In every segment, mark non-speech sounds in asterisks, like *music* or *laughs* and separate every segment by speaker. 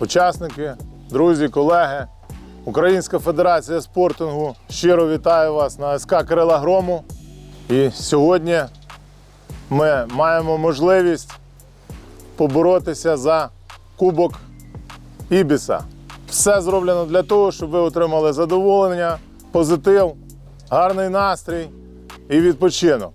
Speaker 1: Учасники, друзі, колеги, Українська федерація спортингу щиро вітаю вас на СК Крила Грому. І сьогодні ми маємо можливість поборотися за Кубок Ібіса. Все зроблено для того, щоб ви отримали задоволення, позитив, гарний настрій і відпочинок.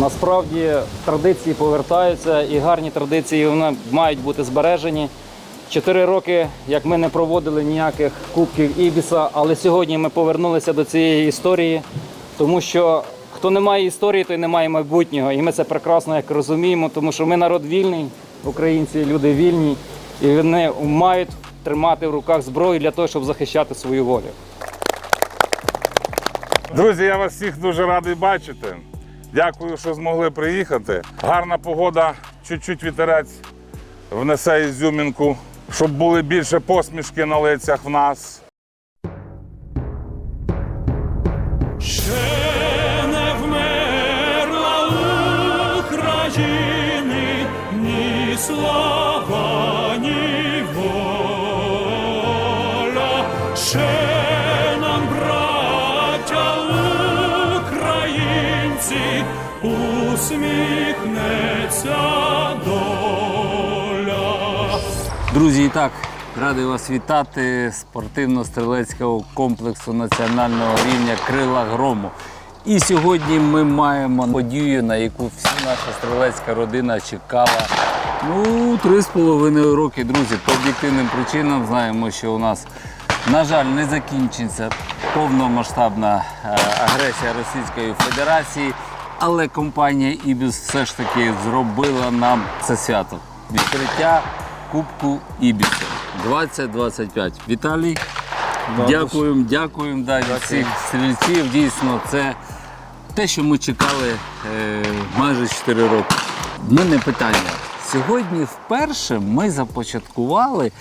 Speaker 2: Насправді традиції повертаються і гарні традиції вони мають бути збережені. Чотири роки, як ми не проводили ніяких кубків Ібіса, але сьогодні ми повернулися до цієї історії, тому що хто не має історії, той не має майбутнього. І ми це прекрасно як розуміємо, тому що ми народ вільний, українці, люди вільні, і вони мають тримати в руках зброю для того, щоб захищати свою волю.
Speaker 3: Друзі, я вас всіх дуже радий бачити. Дякую, що змогли приїхати. Гарна погода, чуть-чуть вітерець внесе ізюмінку, щоб були більше посмішки на лицях в нас.
Speaker 4: Українці, усміхнеться доля.
Speaker 5: Друзі, і так, радий вас вітати спортивно-стрілецького комплексу національного рівня Крила Грому. І сьогодні ми маємо подію, на яку вся наша стрілецька родина чекала. Ну, три з половиною роки, друзі. По об'єктивним причинам знаємо, що у нас, на жаль, не закінчиться повномасштабна е, агресія Російської Федерації. Але компанія Ібіс все ж таки зробила нам це свято. Відкриття Кубку Ібісу 2025. Віталій, дякуємо, дякуємо да, від всіх стрільців. Дійсно, це те, що ми чекали е, майже 4 роки. В мене питання. Сьогодні вперше ми започаткували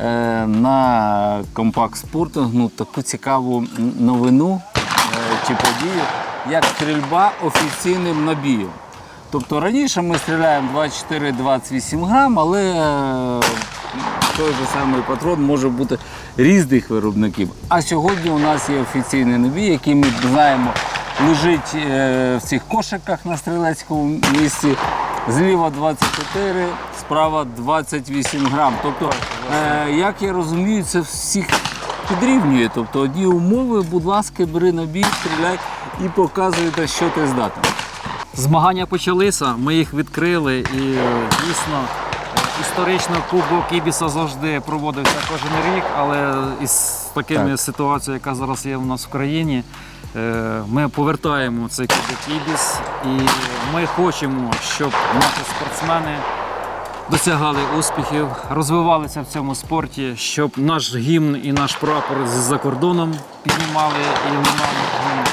Speaker 5: е, на компакт спортингу таку цікаву новину е, чи подію, як стрільба офіційним набієм. Тобто раніше ми стріляємо 24-28 грам, але е, той же самий патрон може бути різних виробників. А сьогодні у нас є офіційний набій, який ми знаємо лежить в цих кошиках на стрілецькому місці. Зліва 24, справа 28 грам. Тобто, е, як я розумію, це всіх підрівнює. Тобто одні умови, будь ласка, бери набій, стріляй і показуй, на що ти здатен.
Speaker 2: Змагання почалися, ми їх відкрили і е, дійсно е, історично Кубок Ібіса завжди проводився кожен рік, але із такими
Speaker 5: Так.
Speaker 2: ситуацією, яка зараз є в нас в країні, ми повертаємо цей Кубок Ібіс і ми хочемо, щоб наші спортсмени досягали успіхів, розвивалися в цьому спорті, щоб наш гімн і наш прапор з-за кордоном піднімали і лунали гімн.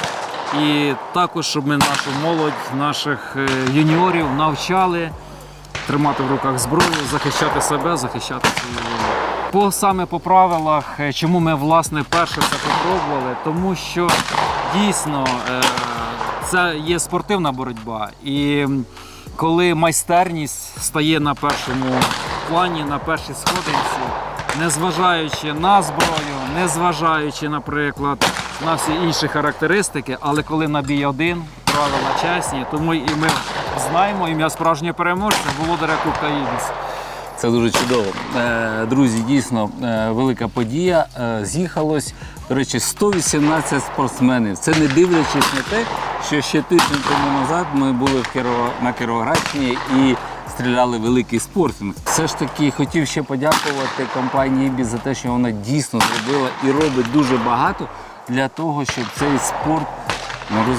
Speaker 2: І також, щоб ми нашу молодь, наших е, юніорів навчали тримати в руках зброю, захищати себе, захищати свою. По саме по правилах, е, чому ми власне перше це попробували, тому що дійсно е, це є спортивна боротьба. І коли майстерність стає на першому плані, на першій сходинці, незважаючи на зброю, незважаючи, наприклад, на всі інші характеристики, але коли набій один, правила чесні, тому і ми знаємо ім'я справжнього переможця володаря Кубка Ібіс.
Speaker 5: Це дуже чудово. Е, Друзі, дійсно е, велика подія. Е, З'їхалось, до речі, 118 спортсменів. Це не дивлячись на те, що ще тиждень тому назад ми були в Кірово... на Кіровоградщині і стріляли великий спортинг. Все ж таки хотів ще подякувати компанії «Ібіс» за те, що вона дійсно зробила і робить дуже багато для того, щоб цей спорт ну,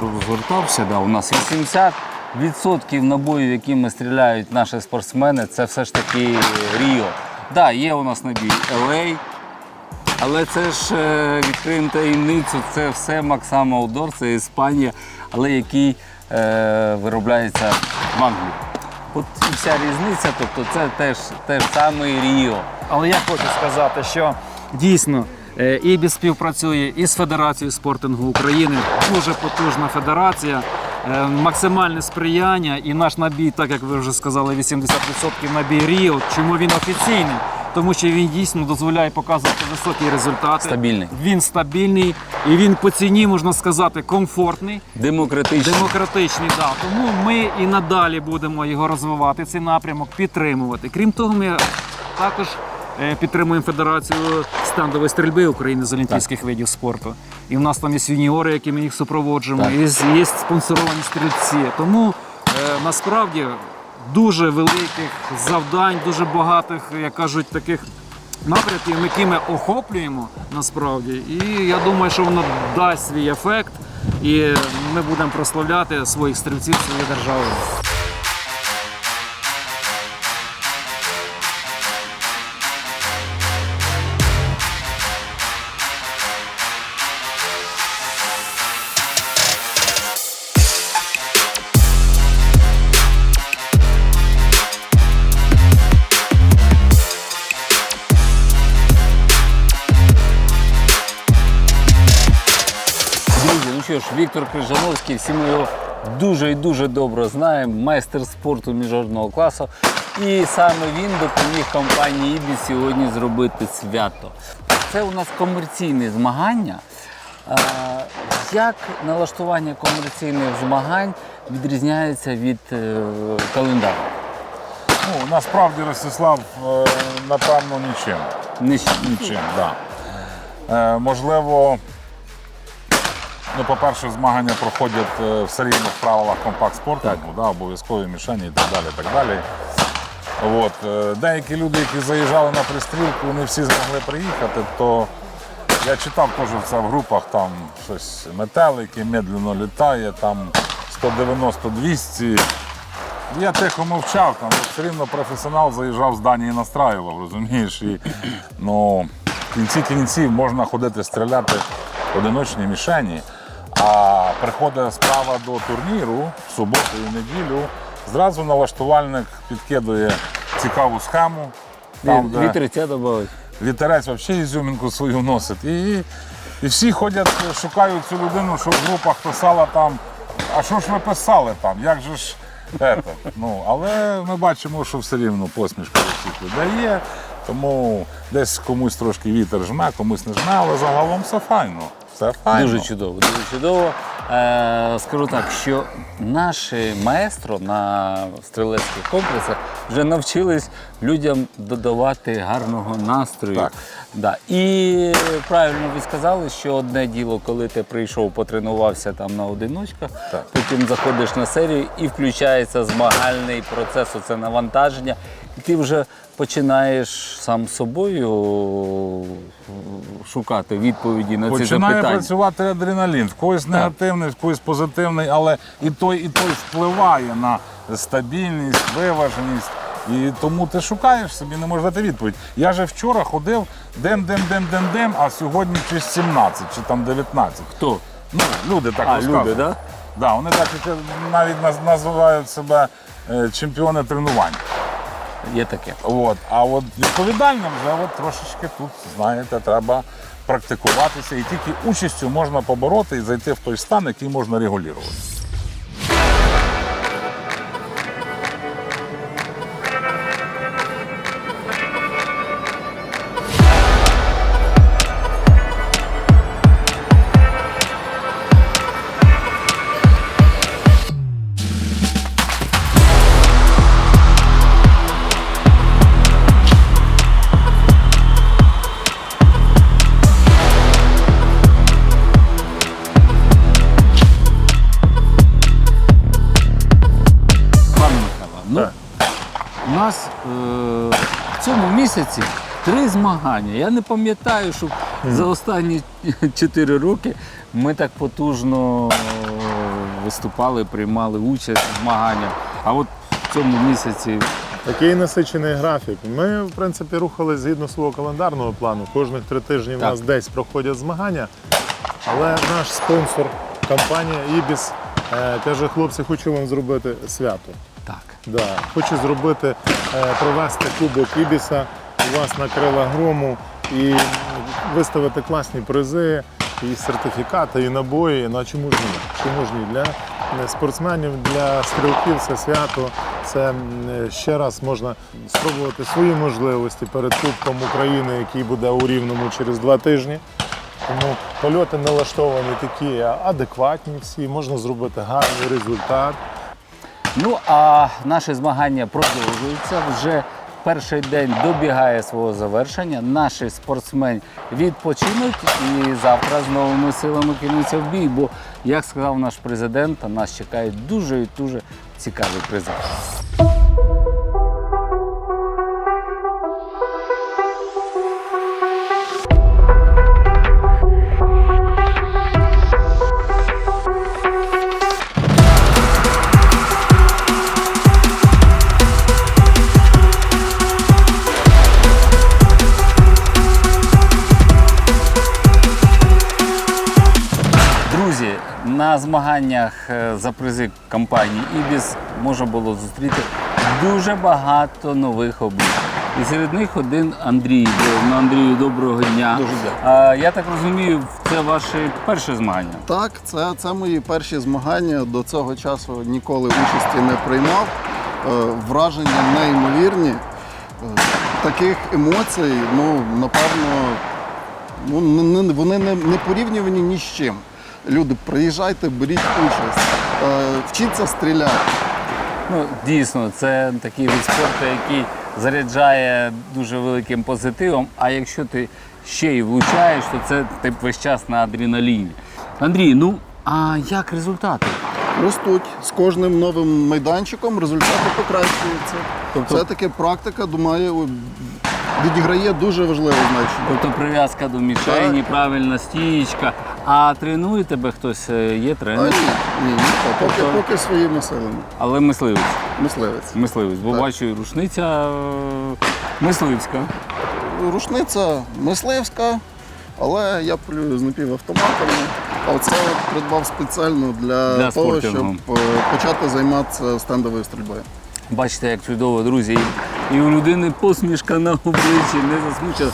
Speaker 5: розгортався. Да, у нас 80 відсотків набоїв, якими стріляють наші спортсмени, це все ж таки Ріо. Так, да, є у нас набій LA, але це ж е, відкриємо таємницю, це все Максама Аудор, це Іспанія, але який е, виробляється в Англії. От і вся різниця, тобто це теж те ж саме Ріо.
Speaker 2: Але я хочу сказати, що дійсно е, ІБІС співпрацює із Федерацією спортингу України. Дуже потужна федерація. Е, максимальне сприяння і наш набій, так як ви вже сказали, 80% набій Ріо. Чому він офіційний? Тому що він дійсно дозволяє показувати високі результати.
Speaker 5: Стабільний.
Speaker 2: Він стабільний і він по ціні, можна сказати, комфортний.
Speaker 5: Демократичний.
Speaker 2: Демократичний, да. Тому ми і надалі будемо його розвивати, цей напрямок, підтримувати. Крім того, ми також е, підтримуємо Федерацію стендової стрільби України з олімпійських видів спорту. І в нас там є юніори, які ми їх супроводжуємо, і є спонсоровані стрільці. Тому е, насправді дуже великих завдань, дуже багатих, як кажуть, таких. Напрямків, які ми охоплюємо насправді, і я думаю, що воно дасть свій ефект, і ми будемо прославляти своїх стрільців, свою державу.
Speaker 5: Що ж, Віктор Крижановський, всі ми його дуже і дуже добре знаємо, майстер спорту міжнародного класу. І саме він допоміг компанії «Ібіс» сьогодні зробити свято. Це у нас комерційні змагання. Як налаштування комерційних змагань відрізняється від е, календару?
Speaker 3: Ну, насправді Ростислав, е, напевно, нічим.
Speaker 5: Ніч-
Speaker 3: Нічим, так. Да. Е, можливо, ну, по-перше, змагання проходять е, в серійних правилах компакт-спортингу, да, обов'язкові мішені і так далі. Так далі. От, е, деякі люди, які заїжджали на пристрілку, не всі змогли приїхати, то я читав теж це в групах, там щось метелики, медленно літає, там 190-200. Я тихо мовчав, там все рівно професіонал заїжджав з Данії і настраював, розумієш? І, ну, в кінці кінців можна ходити стріляти в одиночні мішені, а приходить справа до турніру в суботу і неділю, зразу налаштувальник підкидує цікаву схему. Там, де
Speaker 5: Вітерця додати.
Speaker 3: вітерець взагалі ізюмінку свою носить. І, і всі ходять, шукають цю людину, що в групах писала там. А що ж ви писали там? Як же ж це? Ну, але ми бачимо, що все рівно посмішка всіх людей є. Тому десь комусь трошки вітер жме, комусь не жме, але загалом все файно. Все файно.
Speaker 5: Дуже чудово, дуже чудово. Е, скажу так, що наші маестро на стрілецьких комплексах вже навчились людям додавати гарного настрою.
Speaker 3: Так.
Speaker 5: Да. І правильно ви сказали, що одне діло, коли ти прийшов, потренувався там на одиночках,
Speaker 3: Так.
Speaker 5: потім заходиш на серію і включається змагальний процес, це навантаження. Ти вже починаєш сам собою шукати відповіді на ці
Speaker 3: Починає працювати адреналін. В когось негативний, в когось позитивний, але і той, і той впливає на стабільність, виваженість. І тому ти шукаєш собі, не можеш дати відповідь. Я же вчора ходив дем, дем, дем, дем, дем, а сьогодні чи 17, чи там 19.
Speaker 5: Хто?
Speaker 3: Ну, люди так
Speaker 5: А, люди, да?
Speaker 3: Да, вони так навіть називають себе е, чемпіони тренувань.
Speaker 5: Є таке.
Speaker 3: От. А от відповідальним вже от трошечки тут, знаєте, треба практикуватися. І тільки участю можна побороти і зайти в той стан, який можна регулювати.
Speaker 5: Місяці три змагання. Я не пам'ятаю, щоб за останні *laughs* 4 роки ми так потужно е, виступали, приймали участь в змаганнях. А от в цьому місяці
Speaker 1: Такий насичений графік. Ми, в принципі, рухали згідно свого календарного плану. Кожних три тижні в нас десь проходять змагання. Але наш спонсор, компанія Ібіс, е, каже, хлопці, хочу вам зробити свято.
Speaker 5: так.
Speaker 1: Да. Хочу зробити, е, провести кубок Ібіса у вас на крила грому і виставити класні призи. і сертифікати, і набої. Ну а чому ж ні? Чому ж ні? Для е, спортсменів, для стрілків це свято. Це е, ще раз можна спробувати свої можливості перед Кубком України, який буде у Рівному через два тижні. Тому польоти налаштовані такі адекватні всі, можна зробити гарний результат.
Speaker 5: Ну а наші змагання продовжуються. Вже перший день добігає свого завершення. Наші спортсмени відпочинуть і завтра з новими силами кинуться в бій. Бо, як сказав наш президент, нас чекають дуже і дуже цікаві призи. На змаганнях е, за призи компанії Ібіс можна було зустріти дуже багато нових облич. І серед них один Андрій. Андрію, доброго дня.
Speaker 6: Дуже дякую.
Speaker 5: Я так розумію, це ваше перше змагання.
Speaker 6: Так, це, це мої перші змагання. До цього часу ніколи участі не приймав. Е, Враження неймовірні. Е, Таких емоцій, ну, напевно, ну, вони не, не порівнювані ні з чим. Люди, приїжджайте, беріть участь, Е, вчіться стріляти.
Speaker 5: Ну, дійсно, це такий вид спорту, який заряджає дуже великим позитивом. А якщо ти ще й влучаєш, то це ти весь час на адреналіні. Андрій, ну а як результати?
Speaker 6: Ростуть з кожним новим майданчиком, результати покращуються.
Speaker 5: Тобто-
Speaker 6: Все-таки практика, думаю, відіграє дуже важливе значення.
Speaker 5: Тобто прив'язка до мішені, правильна стієчка. А тренує тебе хтось, е, є
Speaker 6: А, ні, ні, ні, поки,
Speaker 5: Тобто-
Speaker 6: поки своїми силами.
Speaker 5: але мисливець.
Speaker 6: Мисливець.
Speaker 5: Мисливець, бо
Speaker 6: Так.
Speaker 5: бачу, рушниця е, мисливська.
Speaker 6: Рушниця мисливська, але я полюю з напівавтоматами. А от придбав спеціально для,
Speaker 5: Для
Speaker 6: того,
Speaker 5: спортивного.
Speaker 6: щоб е, почати займатися стендовою стрільбою.
Speaker 5: Бачите, як чудово, друзі. І- у людини посмішка на обличчі, не засмучена.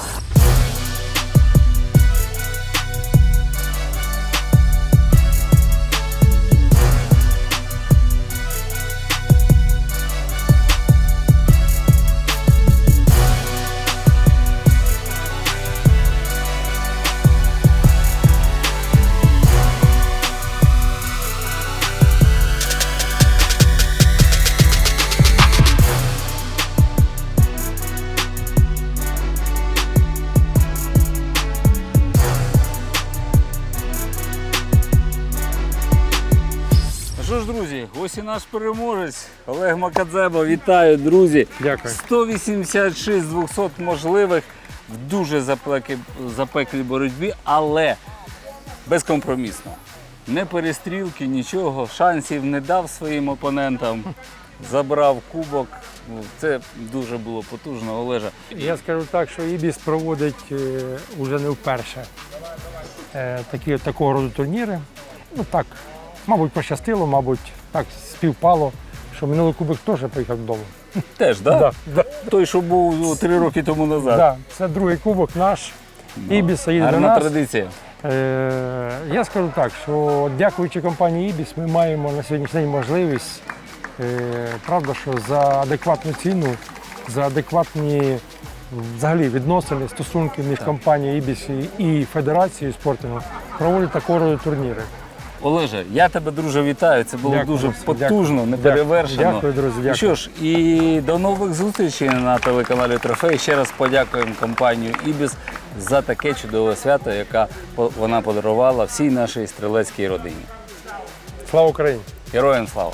Speaker 5: Наш переможець Олег Макадзеба. Вітаю, друзі.
Speaker 7: Дякую.
Speaker 5: 186 з 200 можливих в дуже запеклій, запеклій боротьбі, але безкомпромісно. Не перестрілки, нічого, шансів не дав своїм опонентам. Забрав кубок. Ну, Це дуже було потужно, Олежа.
Speaker 7: Я скажу так, що Ібіс проводить е, уже не вперше е, такі, такого роду турніри. Ну так, мабуть, пощастило, мабуть, так співпало, що минулий кубок теж поїхав додому.
Speaker 5: Теж, так?
Speaker 7: Да, да,
Speaker 5: Той, що був три роки тому назад.
Speaker 7: да. Це другий кубок наш. Ібіса їде до нас.
Speaker 5: традиція.
Speaker 7: Е, я скажу так, що дякуючи компанії Ібіс, ми маємо на сьогоднішній день можливість, е, правда, що за адекватну ціну, за адекватні взагалі відносини, стосунки між компанією Ібіс і, Федерацією спортивною проводити такого роду турніри.
Speaker 5: Олеже, я тебе, друже, вітаю. Це було
Speaker 7: Дякую,
Speaker 5: дуже потужно, неперевершено.
Speaker 7: Дякую, друзі,
Speaker 5: Ну
Speaker 7: дякую.
Speaker 5: що ж, і до нових зустрічей на телеканалі Трофей. Ще раз подякуємо компанію Ібіс за таке чудове свято, яке вона подарувала всій нашій стрілецькій родині.
Speaker 7: Слава Україні!
Speaker 5: Героям слава!